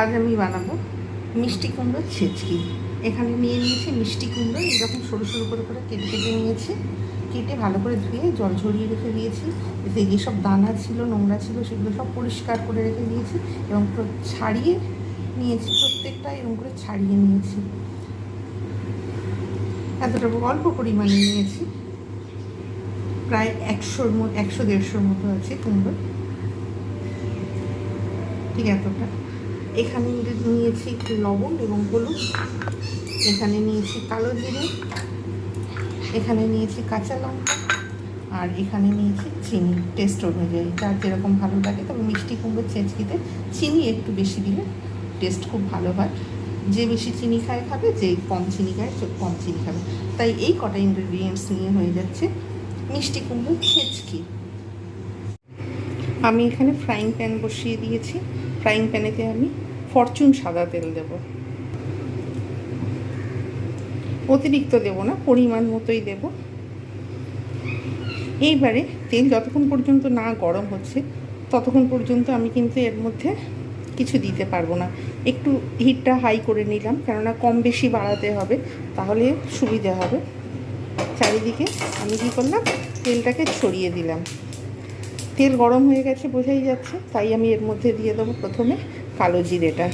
আজ আমি বানাবো মিষ্টি কুমড়ো ছেচকি এখানে নিয়ে নিয়েছি মিষ্টি কুমড়ো এরকম সরু সরু করে করে কেটে কেটে নিয়েছি। কেটে ভালো করে ধুয়ে জল ঝরিয়ে রেখে দিয়েছি। এতে যেসব দানা ছিল, নোংরা ছিল, সেগুলো সব পরিষ্কার করে রেখে দিয়েছি এবং ছাড়িয়ে নিয়েছি প্রত্যেকটা এরকম করে ছাড়িয়ে নিয়েছি। এতটা অল্প পরিমাণে নিয়েছি। প্রায় একশোর মতো একশো দেড়শোর মতো আছে কুমড়ো। ঠিক এতটা। এখানে নিয়েছি একটু লবণ এবং হলুদ। এখানে নিয়েছি কালো জিরে। এখানে নিয়েছি কাঁচা লঙ্কা। আর এখানে নিয়েছি চিনি টেস্ট অনুযায়ী। যার যেরকম ভালো লাগে, তবে মিষ্টি কুমড়ো ছেঁচকিতে চিনি একটু বেশি দিলে টেস্ট খুব ভালো হয়। যে বেশি চিনি খায় খাবে, যে কম চিনি খায় কম চিনি খাবে। তাই এই কটা ইনগ্রেডিয়েন্টস নিয়ে হয়ে যাচ্ছে মিষ্টি কুমড়ো ছেঁচকি। আমি এখানে ফ্রাইং প্যান বসিয়ে দিয়েছি। ফ্রাইং প্যানেতে আমি ফরচুন সাদা তেল দেব। অতিরিক্ত দেব না, পরিমাণ মতোই দেব। এইবারে তেল যতক্ষণ পর্যন্ত না গরম হচ্ছে, ততক্ষণ পর্যন্ত আমি কিন্তু এর মধ্যে কিছু দিতে পারব না। একটু হিটটা হাই করে নিলাম, কেননা কম বেশি বাড়াতে হবে, তাহলে সুবিধা হবে। চারিদিকে আমি কী করলাম, তেলটাকে ছড়িয়ে দিলাম। তেল গরম হয়ে গেছে, বোঝাই যাচ্ছে, তাই আমি এর মধ্যে দিয়ে দেবো প্রথমে। কালো জিরেটা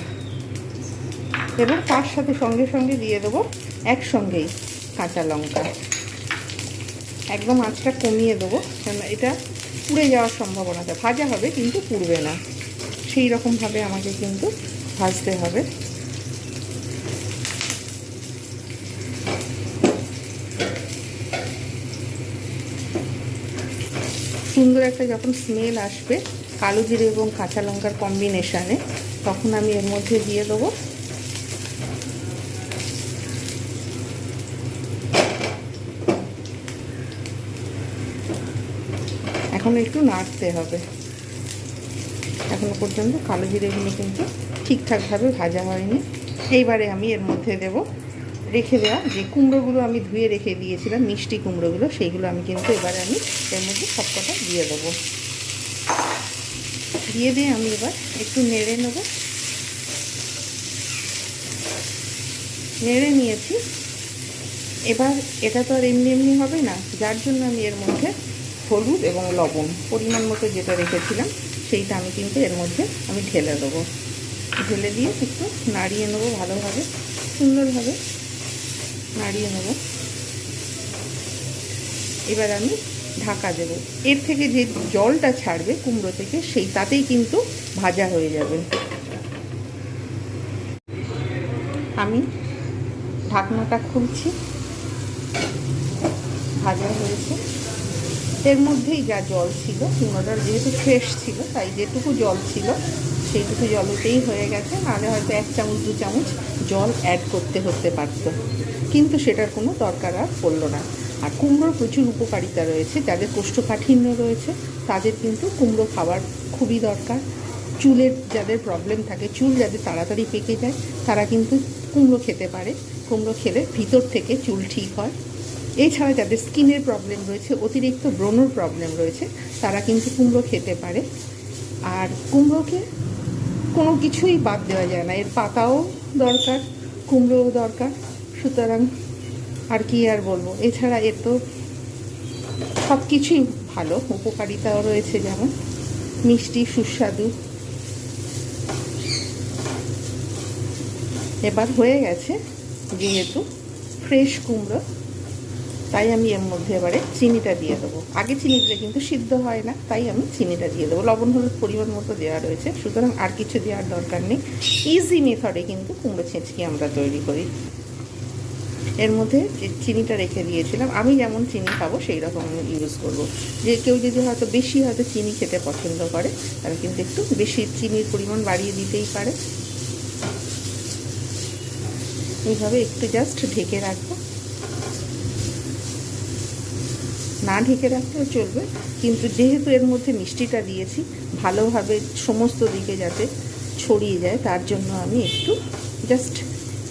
এবং তার সাথে সঙ্গে সঙ্গে দিয়ে দেবো একসঙ্গেই কাঁচা লঙ্কা। একদম আঁচটা কমিয়ে দেবো, কেন এটা পুড়ে যাওয়ার সম্ভাবনা আছে। ভাজা হবে কিন্তু পুড়বে না। সেই রকমভাবে আমাকে কিন্তু ভাজতে হবে। সুন্দর একটা যখন স্মেল আসবে, কালো জিরে এবং কাঁচা লঙ্কার কম্বিনেশানে তখন আমি এর মধ্যে দিয়ে দেবো। এখন একটু নাড়তে হবে। এখনও পর্যন্ত কালো জিরেগুলো কিন্তু ঠিকঠাকভাবে ভাজা হয়নি। এইবারে আমি এর মধ্যে দেব রেখে দেওয়া যে কুমড়োগুলো আমি ধুয়ে রেখে দিয়েছিলাম, মিষ্টি কুমড়োগুলো, সেইগুলো আমি কিন্তু এবারে আমি এর মধ্যে সবকটা দিয়ে দেবো। দিয়ে দিয়ে আমি এবার একটু নেড়ে নেব। নেড়ে নিয়েছি। এবার এটা তো আর এমনি এমনি হবে না, যার জন্য আমি এর মধ্যে হলুদ এবং লবণ পরিমাণ মতো যেটা রেখেছিলাম, সেইটা আমি কিন্তু এর মধ্যে আমি ঢেলে দেবো। ঢেলে দিয়ে একটু নাড়িয়ে নেব ভালোভাবে, সুন্দরভাবে নাড়িয়ে নেব। এবার আমি ঢাকা দেব। এর থেকে যে জলটা ছাড়বে কুমড়ো থেকে, সেই তাতেই কিন্তু ভাজা হয়ে যাবে। আমি ঢাকনাটা খুলছি। ভাজা হয়েছে। এর মধ্যেই যা জল ছিল কুমড়োটার যেহেতু ফ্রেশ ছিল, তাই যেটুকু জল ছিল, সেইটুকু জলেতেই হয়ে গেছে। নাহলে হয়তো এক চামচ, দু চামচ জল অ্যাড করতে হতে পারত। কিন্তু সেটার কোনো দরকার আর পড়ল না। আর কুমড়োর প্রচুর উপকারিতা রয়েছে, যাদের কোষ্ঠকাঠিন্য রয়েছে, তাদের কিন্তু কুমড়ো খাবার খুবই দরকার। চুলের যাদের প্রবলেম থাকে, চুল যাদের তাড়াতাড়ি পেকে যায়, তারা কিন্তু কুমড়ো খেতে পারে। কুমড়ো খেলে ভিতর থেকে চুল ঠিক হয়। এছাড়া যাদের স্কিনের প্রবলেম রয়েছে, অতিরিক্ত ব্রণর প্রবলেম রয়েছে, তারা কিন্তু কুমড়ো খেতে পারে। আর কুমড়োকে কোনো কিছুই বাদ দেওয়া যায় না। এর পাতাও দরকার, কুমড়োও দরকার। সুতরাং আর কি আর বলব? এছাড়া এর তো সব কিছুই ভালো, উপকারিতাও রয়েছে যেমন মিষ্টি, সুস্বাদু। এবার হয়ে গেছে যেহেতু ফ্রেশ কুমড়ো, তাই আমি এর মধ্যে এবারে চিনিটা দিয়ে দেবো। আগে চিনি দিলে কিন্তু সিদ্ধ হয় না, তাই আমি চিনিটা দিয়ে দেবো। লবণ, হলুদ পরিমাণ মতো দেওয়া রয়েছে, সুতরাং আর কিছু দেওয়ার দরকার নেই। ইজি মেথডে কিন্তু কুমড়ো ছেঁচকি আমরা তৈরি করি। এর মধ্যে চিনিটা রেখে দিয়েছিলাম, আমি যেমন চিনি খাব সেই রকম ইউজ করব। যে কেউ যদি হয়তো বেশি হয়তো চিনি খেতে পছন্দ করে, তারা কিন্তু একটু বেশি চিনির পরিমাণ বাড়িয়ে দিতেই পারে। এইভাবে একটু জাস্ট ঢেকে রাখব। না ঢেকে রাখলেও চলবে, কিন্তু যেহেতু এর মধ্যে মিষ্টিটা দিয়েছি, ভালোভাবে সমস্ত দিকে যাতে ছড়িয়ে যায়, তার জন্য আমি একটু জাস্ট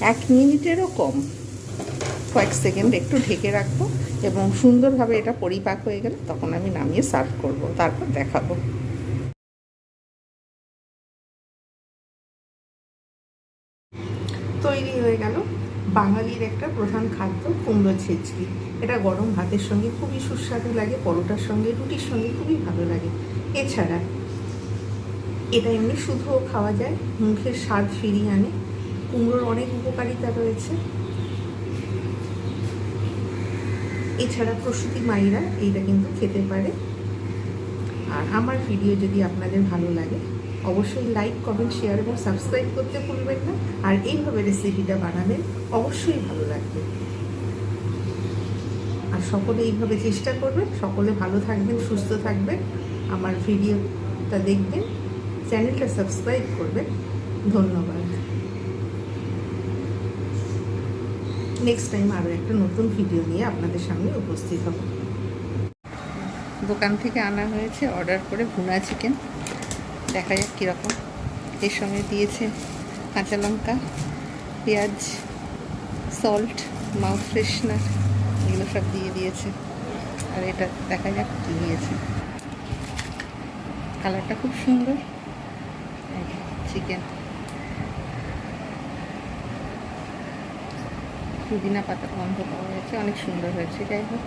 এক মিনিটেরও কম। কয়েক সেকেন্ড একটু ঢেকে রাখব এবং সুন্দরভাবে এটা পরিপাক হয়ে গেলে তখন আমি নামিয়ে সার্ভ করব, তারপর দেখাবো। তৈরি হয়ে গেল বাঙালির একটা প্রধান খাদ্য কুমড়ো ছেচকি এটা গরম ভাতের সঙ্গে খুবই সুস্বাদু লাগে, পরোটার সঙ্গে, রুটির সঙ্গে খুবই ভালো লাগে। এছাড়া এটা এমনি শুধুও খাওয়া যায়, মুখের স্বাদ ফিরিয়ে আনে। কুমড়োর অনেক উপকারিতা রয়েছে। এছাড়া প্রসূতি মায়েরা এইটা কিন্তু খেতে পারে। আর আমার ভিডিও যদি আপনাদের ভালো লাগে, অবশ্যই লাইক কমেন্ট শেয়ার এবং সাবস্ক্রাইব করতে ভুলবেন না। আর এইভাবে রেসিপিটা বানাবেন অবশ্যই ভালো লাগবে। আর সকলে এইভাবে চেষ্টা করবেন। সকলে ভালো থাকবেন, সুস্থ থাকবেন। আমার ভিডিওটা দেখবেন চ্যানেলটা সাবস্ক্রাইব করবেন। ধন্যবাদ। নেক্সট টাইম আরও একটা নতুন ভিডিও নিয়ে আপনাদের সামনে উপস্থিত হব। দোকান থেকে আনা হয়েছে অর্ডার করে ভুনা চিকেন দেখা যাক কীরকম। এর সঙ্গে দিয়েছে কাঁচা লঙ্কা, পেঁয়াজ সল্ট মাউথ ফ্রেশনার এগুলো সব দিয়ে দিয়েছে। আর এটা দেখা যাক কী দিয়েছে। কালারটা খুব সুন্দর। চিকেন পুদিনা পাতা গন্ধ পাওয়া যাচ্ছে অনেক সুন্দর হয়েছে যাই হোক।